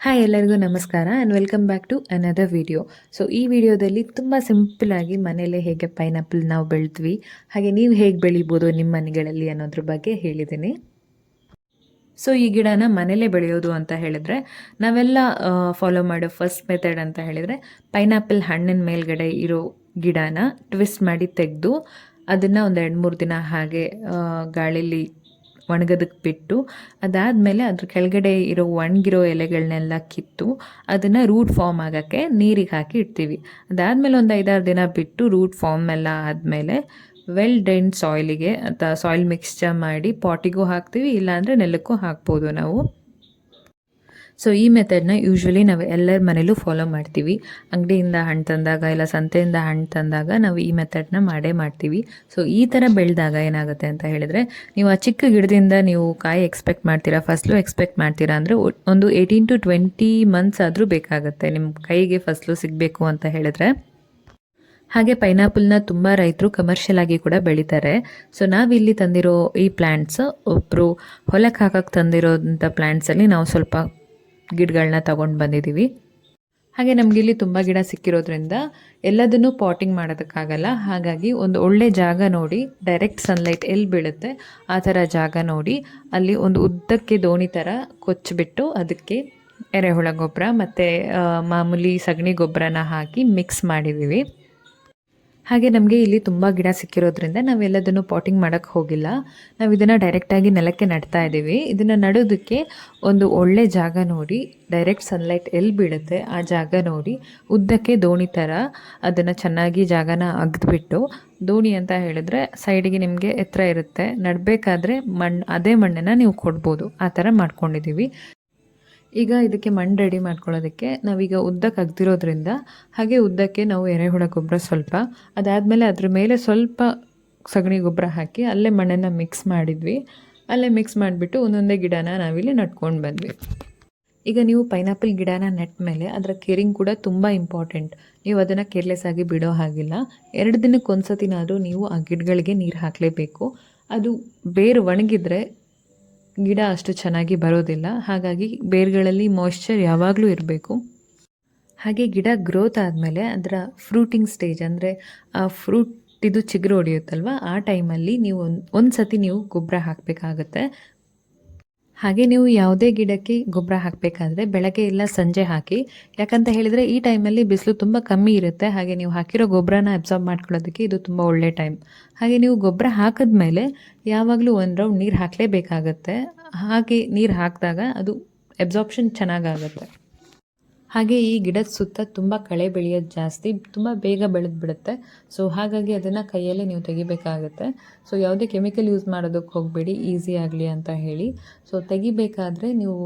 Hi, ಎಲ್ಲರಿಗೂ ನಮಸ್ಕಾರ and welcome back to another video so ಈ ವಿಡಿಯೋದಲ್ಲಿ ತುಂಬ ಸಿಂಪಲಾಗಿ ಮನೇಲೆ ಹೇಗೆ ಪೈನಾಪಲ್ ನಾವು ಬೆಳೆದ್ವಿ, ಹಾಗೆ ನೀವು ಹೇಗೆ ಬೆಳಿಬೋದು ನಿಮ್ಮ ಮನೆಗಳಲ್ಲಿ ಅನ್ನೋದ್ರ ಬಗ್ಗೆ ಹೇಳಿದ್ದೀನಿ. ಸೊ ಈ ಗಿಡನ ಮನೇಲೇ ಬೆಳೆಯೋದು ಅಂತ ಹೇಳಿದ್ರೆ, ನಾವೆಲ್ಲ ಫಾಲೋ ಮಾಡೋ ಫಸ್ಟ್ ಮೆಥಡ್ ಅಂತ ಹೇಳಿದರೆ ಪೈನಾಪಲ್ ಹಣ್ಣಿನ ಮೇಲ್ಗಡೆ ಇರೋ ಗಿಡನ ಟ್ವಿಸ್ಟ್ ಮಾಡಿ ತೆಗೆದು, ಅದನ್ನು ಒಂದು ಎರಡು ಮೂರು ದಿನ ಹಾಗೆ ಗಾಳೀಲಿ ಒಣಗೋದಕ್ಕೆ ಬಿಟ್ಟು ಅದಾದಮೇಲೆ ಅದ್ರ ಕೆಳಗಡೆ ಇರೋ ಒಣಗಿರೋ ಎಲೆಗಳನ್ನೆಲ್ಲ ಕಿತ್ತು ಅದನ್ನು ರೂಟ್ ಫಾರ್ಮ್ ಆಗೋಕ್ಕೆ ನೀರಿಗೆ ಹಾಕಿ ಇಡ್ತೀವಿ. ಅದಾದಮೇಲೆ ಒಂದು ಐದಾರು ದಿನ ಬಿಟ್ಟು ರೂಟ್ ಫಾರ್ಮ್ ಎಲ್ಲ ಆದಮೇಲೆ ವೆಲ್ ಡ್ರೈನ್ ಸಾಯ್ಲಿಗೆ ಅಥವಾ ಸಾಯಿಲ್ ಮಿಕ್ಸ್ಚರ್ ಮಾಡಿ ಪಾಟಿಗೂ ಹಾಕ್ತೀವಿ, ಇಲ್ಲಾಂದರೆ ನೆಲಕ್ಕೂ ಹಾಕ್ಬೋದು ನಾವು. ಸೊ ಈ ಮೆಥಡ್ನ ಯೂಶ್ವಲಿ ನಾವು ಎಲ್ಲರ ಮನೇಲೂ ಫಾಲೋ ಮಾಡ್ತೀವಿ. ಅಂಗಡಿಯಿಂದ ಹಣ್ಣು ತಂದಾಗ ಇಲ್ಲ ಸಂತೆಯಿಂದ ಹಣ್ಣು ತಂದಾಗ ನಾವು ಈ ಮೆಥಡ್ನ ಮಾಡೇ ಮಾಡ್ತೀವಿ. ಸೊ ಈ ಥರ ಬೆಳೆದಾಗ ಏನಾಗುತ್ತೆ ಅಂತ ಹೇಳಿದರೆ, ನೀವು ಆ ಚಿಕ್ಕ ಗಿಡದಿಂದ ನೀವು ಕಾಯಿ ಎಕ್ಸ್ಪೆಕ್ಟ್ ಮಾಡ್ತೀರಾ, ಫಸ್ಲು ಎಕ್ಸ್ಪೆಕ್ಟ್ ಮಾಡ್ತೀರಾ ಅಂದರೆ ಒಂದು ಏಯ್ಟೀನ್ ಟು ಟ್ವೆಂಟಿ ಮಂತ್ಸ್ ಆದರೂ ಬೇಕಾಗುತ್ತೆ. ನಿಮ್ಮ ಕೈಗೆ ಫಸ್ಲು ಸಿಗಬೇಕು ಅಂತ ಹೇಳಿದ್ರೆ. ಹಾಗೆ ಪೈನಾಪಲ್ನ ತುಂಬ ರೈತರು ಕಮರ್ಷಿಯಲ್ ಆಗಿ ಕೂಡ ಬೆಳಿತಾರೆ. ಸೊ ನಾವಿಲ್ಲಿ ತಂದಿರೋ ಈ ಪ್ಲ್ಯಾಂಟ್ಸ್ ಒಬ್ಬರು ಹೊಲಕ್ಕೆ ಹಾಕಕ್ಕೆ ತಂದಿರೋಂಥ ಪ್ಲ್ಯಾಂಟ್ಸಲ್ಲಿ ನಾವು ಸ್ವಲ್ಪ ಗಿಡಗಳನ್ನ ತಗೊಂಡು ಬಂದಿದ್ದೀವಿ ಹಾಗೆ ನಮ್ಗೆ ಇಲ್ಲಿ ತುಂಬ ಗಿಡ ಸಿಕ್ಕಿರೋದ್ರಿಂದ ಎಲ್ಲದನ್ನೂ ಪಾಟಿಂಗ್ ಮಾಡೋದಕ್ಕಾಗಲ್ಲ. ಹಾಗಾಗಿ ಒಂದು ಒಳ್ಳೆ ಜಾಗ ನೋಡಿ ಡೈರೆಕ್ಟ್ ಸನ್ಲೈಟ್ ಎಲ್ಲಿ ಬೀಳುತ್ತೆ ಆ ಥರ ಜಾಗ ನೋಡಿ, ಅಲ್ಲಿ ಒಂದು ಉದ್ದಕ್ಕೆ ದೋಣಿ ಥರ ಕೊಚ್ಚಿಬಿಟ್ಟು ಅದಕ್ಕೆ ಎರೆಹುಳ ಗೊಬ್ಬರ ಮತ್ತು ಮಾಮೂಲಿ ಸಗಣಿ ಗೊಬ್ಬರನ ಹಾಕಿ ಮಿಕ್ಸ್ ಮಾಡಿದ್ದೀವಿ ಹಾಗೆ ನಮಗೆ ಇಲ್ಲಿ ತುಂಬ ಗಿಡ ಸಿಕ್ಕಿರೋದ್ರಿಂದ ನಾವೆಲ್ಲದನ್ನು ಪಾಟಿಂಗ್ ಮಾಡೋಕ್ಕೆ ಹೋಗಿಲ್ಲ. ನಾವು ಇದನ್ನು ಡೈರೆಕ್ಟಾಗಿ ನೆಲಕ್ಕೆ ನಡ್ತಾ ಇದ್ದೀವಿ ಇದನ್ನು ನಡೋದಕ್ಕೆ ಒಂದು ಒಳ್ಳೆ ಜಾಗ ನೋಡಿ ಡೈರೆಕ್ಟ್ ಸನ್ಲೈಟ್ ಎಲ್ಲಿ ಬೀಳುತ್ತೆ ಆ ಜಾಗ ನೋಡಿ, ಉದ್ದಕ್ಕೆ ದೋಣಿ ಥರ ಅದನ್ನು ಚೆನ್ನಾಗಿ ಜಾಗನ ಅಗ್ದುಬಿಟ್ಟು, ದೋಣಿ ಅಂತ ಹೇಳಿದ್ರೆ ಸೈಡಿಗೆ ನಿಮಗೆ ಎತ್ತರ ಇರುತ್ತೆ. ನಡಬೇಕಾದ್ರೆ ಮಣ್ಣು ಅದೇ ಮಣ್ಣನ್ನು ನೀವು ಕೊಡ್ಬೋದು. ಆ ಥರ ಮಾಡ್ಕೊಂಡಿದ್ದೀವಿ ಈಗ ಇದಕ್ಕೆ ಮಣ್ಣು ರೆಡಿ ಮಾಡ್ಕೊಳ್ಳೋದಕ್ಕೆ ನಾವೀಗ ಉದ್ದಕ್ಕೆ ಅಗ್ದಿರೋದ್ರಿಂದ ಹಾಗೆ ಉದ್ದಕ್ಕೆ ನಾವು ಎರೆಹುಳ ಗೊಬ್ಬರ ಸ್ವಲ್ಪ, ಅದಾದಮೇಲೆ ಅದ್ರ ಮೇಲೆ ಸ್ವಲ್ಪ ಸಗಣಿ ಗೊಬ್ಬರ ಹಾಕಿ ಅಲ್ಲೇ ಮಣ್ಣನ್ನು ಮಿಕ್ಸ್ ಮಾಡಿದ್ವಿ. ಅಲ್ಲೇ ಮಿಕ್ಸ್ ಮಾಡಿಬಿಟ್ಟು ಒಂದೊಂದೇ ಗಿಡನ ನಾವಿಲ್ಲಿ ನಟ್ಕೊಂಡು ಬಂದ್ವಿ. ಈಗ ನೀವು ಪೈನಾಪಲ್ ಗಿಡನ ನೆಟ್ ಮೇಲೆ ಅದರ ಕೇರಿಂಗ್ ಕೂಡ ತುಂಬ ಇಂಪಾರ್ಟೆಂಟ್ ನೀವು ಅದನ್ನು ಕೇರ್ಲೆಸ್ ಆಗಿ ಬಿಡೋ ಹಾಗಿಲ್ಲ. ಎರಡು ದಿನಕ್ಕೆ ಒಂದ್ಸತಿನಾದರೂ ನೀವು ಆ ಗಿಡಗಳಿಗೆ ನೀರು ಹಾಕಲೇಬೇಕು. ಅದು ಬೇರು ಒಣಗಿದ್ರೆ ಗಿಡ ಅಷ್ಟು ಚೆನ್ನಾಗಿ ಬರೋದಿಲ್ಲ. ಹಾಗಾಗಿ ಬೇರುಗಳಲ್ಲಿ ಮಾಯ್ಶ್ಚರ್ ಯಾವಾಗಲೂ ಇರಬೇಕು. ಹಾಗೆ ಗಿಡ ಗ್ರೋತ್ ಆದಮೇಲೆ ಅದರ ಫ್ರೂಟಿಂಗ್ ಸ್ಟೇಜ್ ಅಂದರೆ ಆ ಫ್ರೂಟ್ ಇದು ಚಿಗುರು ಹೊಡೆಯುತ್ತಲ್ವ? ಆ ಟೈಮಲ್ಲಿ ನೀವು ಒಂದು ಒಂದು ಸತಿ ನೀವು ಗೊಬ್ಬರ ಹಾಕಬೇಕಾಗತ್ತೆ. ಹಾಗೆ ನೀವು ಯಾವುದೇ ಗಿಡಕ್ಕೆ ಗೊಬ್ಬರ ಹಾಕಬೇಕಾದ್ರೆ ಬೆಳಗ್ಗೆ ಇಲ್ಲ ಸಂಜೆ ಹಾಕಿ. ಯಾಕಂತ ಹೇಳಿದರೆ ಈ ಟೈಮಲ್ಲಿ ಬಿಸಿಲು ತುಂಬ ಕಮ್ಮಿ ಇರುತ್ತೆ. ಹಾಗೆ ನೀವು ಹಾಕಿರೋ ಗೊಬ್ಬರನ ಅಬ್ಸಾರ್ಬ್ ಮಾಡ್ಕೊಳ್ಳೋದಕ್ಕೆ ಇದು ತುಂಬ ಒಳ್ಳೆ ಟೈಮ್ ಹಾಗೆ ನೀವು ಗೊಬ್ಬರ ಹಾಕಿದ್ಮೇಲೆ ಯಾವಾಗಲೂ ಒಂದು ರೌಂಡ್ ನೀರು ಹಾಕಲೇಬೇಕಾಗತ್ತೆ. ಹಾಗೆ ನೀರು ಹಾಕಿದಾಗ ಅದು ಅಬ್ಸಾರ್ಪ್ಷನ್ ಚೆನ್ನಾಗಾಗುತ್ತೆ. ಹಾಗೆ ಈ ಗಿಡದ ಸುತ್ತ ತುಂಬ ಕಳೆ ಬೆಳೆಯೋದು ಜಾಸ್ತಿ, ತುಂಬ ಬೇಗ ಬೆಳೆದು ಬಿಡುತ್ತೆ ಸೊ ಹಾಗಾಗಿ ಅದನ್ನು ಕೈಯಲ್ಲೇ ನೀವು ತೆಗಿಬೇಕಾಗುತ್ತೆ. ಸೊ ಯಾವುದೇ ಕೆಮಿಕಲ್ ಯೂಸ್ ಮಾಡೋದಕ್ಕೆ ಹೋಗಬೇಡಿ, ಈಸಿ ಆಗಲಿ ಅಂತ ಹೇಳಿ. ಸೊ ತೆಗಿಬೇಕಾದ್ರೆ ನೀವು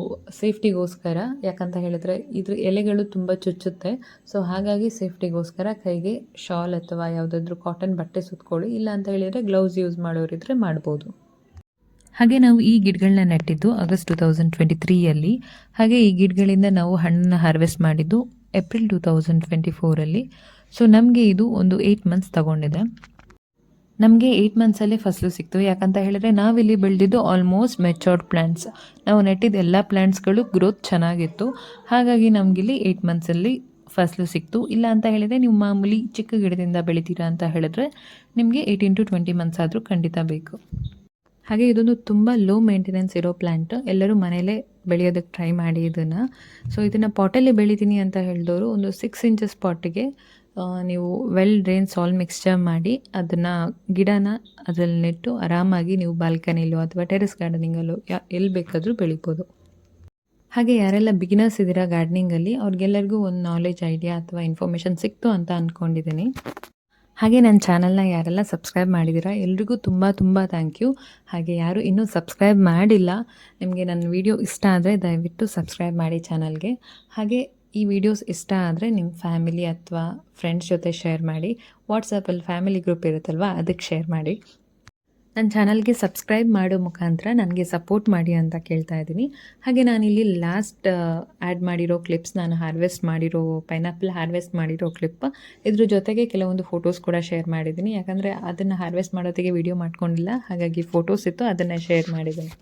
ಸೇಫ್ಟಿಗೋಸ್ಕರ, ಯಾಕಂತ ಹೇಳಿದ್ರೆ ಇದ್ರ ಎಲೆಗಳು ತುಂಬ ಚುಚ್ಚುತ್ತೆ. ಸೊ ಹಾಗಾಗಿ ಸೇಫ್ಟಿಗೋಸ್ಕರ ಕೈಗೆ ಶಾಲ್ ಅಥವಾ ಯಾವುದಾದ್ರೂ ಕಾಟನ್ ಬಟ್ಟೆ ಸುತ್ಕೊಳ್ಳಿ, ಇಲ್ಲ ಅಂತ ಹೇಳಿದರೆ ಗ್ಲೌಸ್ ಯೂಸ್ ಮಾಡೋರಿದ್ರೆ ಮಾಡ್ಬೋದು. ಹಾಗೆ ನಾವು ಈ ಗಿಡಗಳನ್ನ ನೆಟ್ಟಿದ್ದು ಆಗಸ್ಟ್ ಟು ತೌಸಂಡ್ ಟ್ವೆಂಟಿ ತ್ರೀಯಲ್ಲಿ ಹಾಗೆ ಈ ಗಿಡಗಳಿಂದ ನಾವು ಹಣ್ಣನ್ನು ಹಾರ್ವೆಸ್ಟ್ ಮಾಡಿದ್ದು ಏಪ್ರಿಲ್ ಟು ತೌಸಂಡ್ ಟ್ವೆಂಟಿ ಫೋರಲ್ಲಿ ಸೊ ನಮಗೆ ಇದು ಒಂದು ಏಯ್ಟ್ ಮಂತ್ಸ್ ತಗೊಂಡಿದೆ. ನಮಗೆ ಏಯ್ಟ್ ಮಂತ್ಸಲ್ಲೇ ಫಸಲು ಸಿಕ್ತು. ಯಾಕಂತ ಹೇಳಿದ್ರೆ ನಾವಿಲ್ಲಿ ಬೆಳೆದಿದ್ದು ಆಲ್ಮೋಸ್ಟ್ ಮೆಚೋರ್ಡ್ ಪ್ಲ್ಯಾಂಟ್ಸ್ ನಾವು ನೆಟ್ಟಿದ್ದ ಎಲ್ಲ ಪ್ಲ್ಯಾಂಟ್ಸ್ಗಳು ಗ್ರೋತ್ ಚೆನ್ನಾಗಿತ್ತು. ಹಾಗಾಗಿ ನಮಗಿಲ್ಲಿ ಏಯ್ಟ್ ಮಂತ್ಸಲ್ಲಿ ಫಸಲು ಸಿಕ್ತು. ಇಲ್ಲ ಅಂತ ಹೇಳಿದರೆ ನೀವು ಮಾಮೂಲಿ ಚಿಕ್ಕ ಗಿಡದಿಂದ ಬೆಳಿತೀರಾ ಅಂತ ಹೇಳಿದ್ರೆ ನಿಮಗೆ ಏಯ್ಟೀನ್ ಟು ಟ್ವೆಂಟಿ ಮಂತ್ಸ್ ಆದರೂ ಖಂಡಿತ ಬೇಕು. ಹಾಗೆ ಇದೊಂದು ತುಂಬ ಲೋ ಮೇಂಟೆನೆನ್ಸ್ ಇರೋ ಪ್ಲ್ಯಾಂಟ್ ಎಲ್ಲರೂ ಮನೇಲೇ ಬೆಳೆಯೋದಕ್ಕೆ ಟ್ರೈ ಮಾಡಿ ಇದನ್ನು. ಸೊ ಇದನ್ನು ಪಾಟಲ್ಲಿ ಬೆಳಿತೀನಿ ಅಂತ ಹೇಳಿದವರು ಒಂದು ಸಿಕ್ಸ್ ಇಂಚಸ್ ಪಾಟಿಗೆ ನೀವು ವೆಲ್ ಡ್ರೈನ್ ಸಾಲ್ ಮಿಕ್ಸ್ಚರ್ ಮಾಡಿ ಅದನ್ನು ಗಿಡನ ಅದರಲ್ಲಿ ನೆಟ್ಟು ಆರಾಮಾಗಿ ನೀವು ಬಾಲ್ಕನಿಲೋ ಅಥವಾ ಟೆರೆಸ್ ಗಾರ್ಡನಿಂಗಲ್ಲೋ ಯಾ, ಎಲ್ಲಿ ಬೇಕಾದರೂ ಬೆಳಿಬೋದು. ಹಾಗೆ ಯಾರೆಲ್ಲ ಬಿಗಿನರ್ಸ್ ಇದ್ದೀರಾ ಗಾರ್ಡನಿಂಗಲ್ಲಿ ಅವ್ರಿಗೆಲ್ಲರಿಗೂ ಒಂದು ನಾಲೆಜ್ ಐಡಿಯಾ ಅಥವಾ ಇನ್ಫಾರ್ಮೇಷನ್ ಸಿಕ್ತು ಅಂತ ಅಂದ್ಕೊಂಡಿದ್ದೀನಿ ಹಾಗೆ ನನ್ನ ಚಾನಲ್ನ ಯಾರೆಲ್ಲ ಸಬ್ಸ್ಕ್ರೈಬ್ ಮಾಡಿದ್ದೀರಾ, ಎಲ್ರಿಗೂ ತುಂಬ ತುಂಬ ಥ್ಯಾಂಕ್ ಯು ಹಾಗೆ ಯಾರು ಇನ್ನೂ ಸಬ್ಸ್ಕ್ರೈಬ್ ಮಾಡಿಲ್ಲ, ನಿಮಗೆ ನನ್ನ ವಿಡಿಯೋ ಇಷ್ಟ ಆದರೆ ದಯವಿಟ್ಟು ಸಬ್ಸ್ಕ್ರೈಬ್ ಮಾಡಿ ಚಾನಲ್ಗೆ. ಹಾಗೆ ಈ ವಿಡಿಯೋಸ್ ಇಷ್ಟ ಆದರೆ ನಿಮ್ಮ ಫ್ಯಾಮಿಲಿ ಅಥವಾ ಫ್ರೆಂಡ್ಸ್ ಜೊತೆ ಶೇರ್ ಮಾಡಿ ವಾಟ್ಸಪ್ಪಲ್ಲಿ ಫ್ಯಾಮಿಲಿ ಗ್ರೂಪ್ ಇರುತ್ತಲ್ವ, ಅದಕ್ಕೆ ಶೇರ್ ಮಾಡಿ. ನನ್ನ ಚಾನಲ್ಗೆ ಸಬ್ಸ್ಕ್ರೈಬ್ ಮಾಡೋ ಮುಖಾಂತರ ನನಗೆ ಸಪೋರ್ಟ್ ಮಾಡಿ ಅಂತ ಕೇಳ್ತಾ ಇದ್ದೀನಿ. ಹಾಗೆ ನಾನಿಲ್ಲಿ ಲಾಸ್ಟ್ ಆ್ಯಡ್ ಮಾಡಿರೋ ಕ್ಲಿಪ್ಸ್ ನಾನು ಹಾರ್ವೆಸ್ಟ್ ಮಾಡಿರೋ, ಪೈನಾಪಲ್ ಹಾರ್ವೆಸ್ಟ್ ಮಾಡಿರೋ ಕ್ಲಿಪ್. ಇದ್ರ ಜೊತೆಗೆ ಕೆಲವೊಂದು ಫೋಟೋಸ್ ಕೂಡ ಶೇರ್ ಮಾಡಿದ್ದೀನಿ. ಯಾಕಂದರೆ ಅದನ್ನು ಹಾರ್ವೆಸ್ಟ್ ಮಾಡೋತ್ತಿಗೆ ವಿಡಿಯೋ ಮಾಡ್ಕೊಂಡಿಲ್ಲ. ಹಾಗಾಗಿ ಫೋಟೋಸ್ ಇತ್ತು, ಅದನ್ನು ಶೇರ್ ಮಾಡಿದ್ದೀನಿ.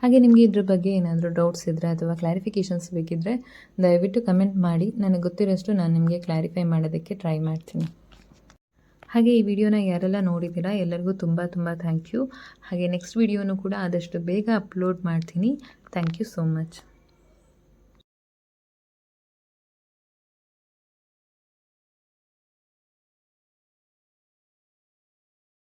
ಹಾಗೆ ನಿಮಗೆ ಇದ್ರ ಬಗ್ಗೆ ಏನಾದರೂ ಡೌಟ್ಸ್ ಇದ್ದರೆ ಅಥವಾ ಕ್ಲಾರಿಫಿಕೇಷನ್ಸ್ ಬೇಕಿದ್ದರೆ ದಯವಿಟ್ಟು ಕಮೆಂಟ್ ಮಾಡಿ. ನನಗೆ ಗೊತ್ತಿರೋಷ್ಟು ನಾನು ನಿಮಗೆ ಕ್ಲಾರಿಫೈ ಮಾಡೋದಕ್ಕೆ ಟ್ರೈ ಮಾಡ್ತೀನಿ. ಹಾಗೆ ಈ ವಿಡಿಯೋನ ಯಾರೆಲ್ಲ ನೋಡಿದ್ದೀರಾ, ಎಲ್ಲರಿಗೂ ತುಂಬ ತುಂಬ ಥ್ಯಾಂಕ್ ಯು ಹಾಗೆ ನೆಕ್ಸ್ಟ್ ವಿಡಿಯೋನು ಕೂಡ ಆದಷ್ಟು ಬೇಗ ಅಪ್ಲೋಡ್ ಮಾಡ್ತೀನಿ. Thank you so much